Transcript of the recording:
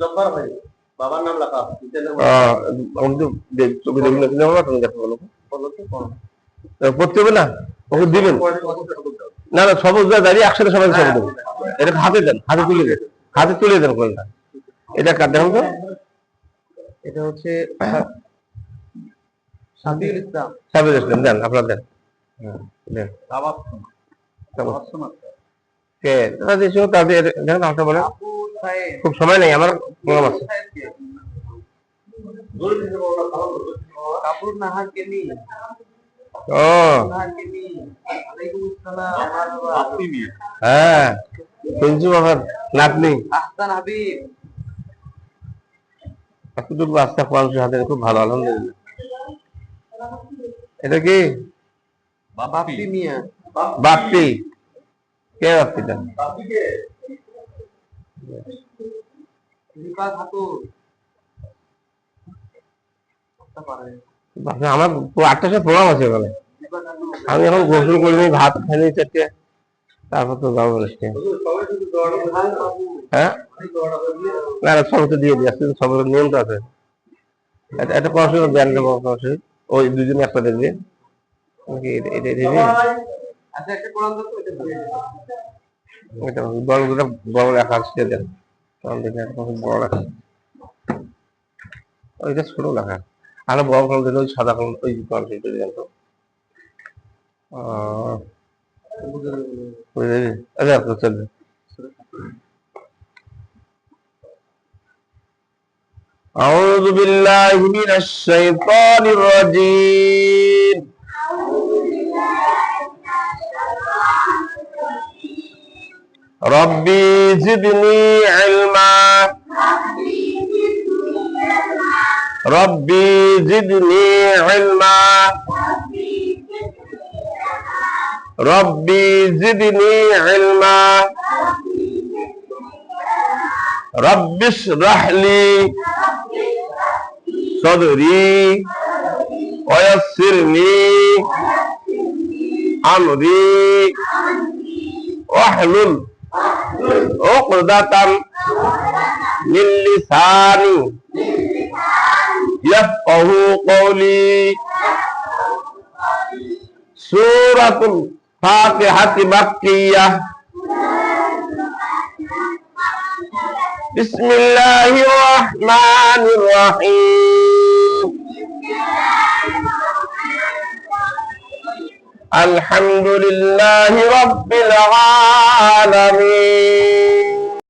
জব্বার ভাই বাবার নাম লেখা আছে পিতার নাম আহ, আমাকে ছবি দেখুন না আমার তুমি দেখো বলো বলো তো কোন? পড়তে হবে না ওকে দিবেন পরে অবশ্যই খবর দাও। না না সবুজ দাঁড়িয়ে একসাথে সবাই ছবি দেবেন এটা হাতে দেন হাতে তুলে দেন হাতে তুলে দেন কোনটা এটা কার দেখুন তো এটা হচ্ছে শান্তিউল ইসলাম সাবির ইসলাম দেন আপনার দেন দেন তাবাসসুম তাবাসসুম আছে। কে তাদের তাদের দেখেন নামটা বলেন আবু সাইদ খুব সময় নেই আমার প্রোগ্রাম আছে। ও। হ্যাঁ শুনছি বাবার নাতনি। আহসান হাবিব। এতটুকু আস্থা মানুষের হাতে খুব ভালো আলহামদুলিল্লাহ। এটা কি? মিয়া। কে বাপরে, আমার আটটার সময় প্রোগ্রাম আছে ওখানে আমি এখন গোসল করিনি ভাত খাইনি চারটে। তারপর তো যাব বলেছি হ্যাঁ? না সব তো দিয়ে দিই, আজকে সবার নিয়ম তো আছে। এটা পড়াশোনা জ্ঞান দেবো পড়াশোনা। ওই দুজনে একটা দেখবে এটা এটা আচ্ছা একটা কোরআন তো এটা এটা বড় দুটো বড় রাখা আছে দেন তখন দেখে একটা বড় রাখা ওইটা ছোট লেখা আরো বড় কলম দিলে ওই সাদা কলম ওই কলম সেটা দেন তো আহ, বুঝে যাবি আচ্ছা আচ্ছা চলবে أعوذ بالله من الشيطان الرجيم ربي زدني علما. ربي زدني علما. ربي زدني علما. رب اشرح لي صدري ويسرني أمري. واحلل Oh, uqdatan min lisani. Yafqahu qawli. Suratul fatihati makkiyah. Bismillahirrahmanirrahim. আলহামদুলিল্লাহ রব্বিল আলামিন।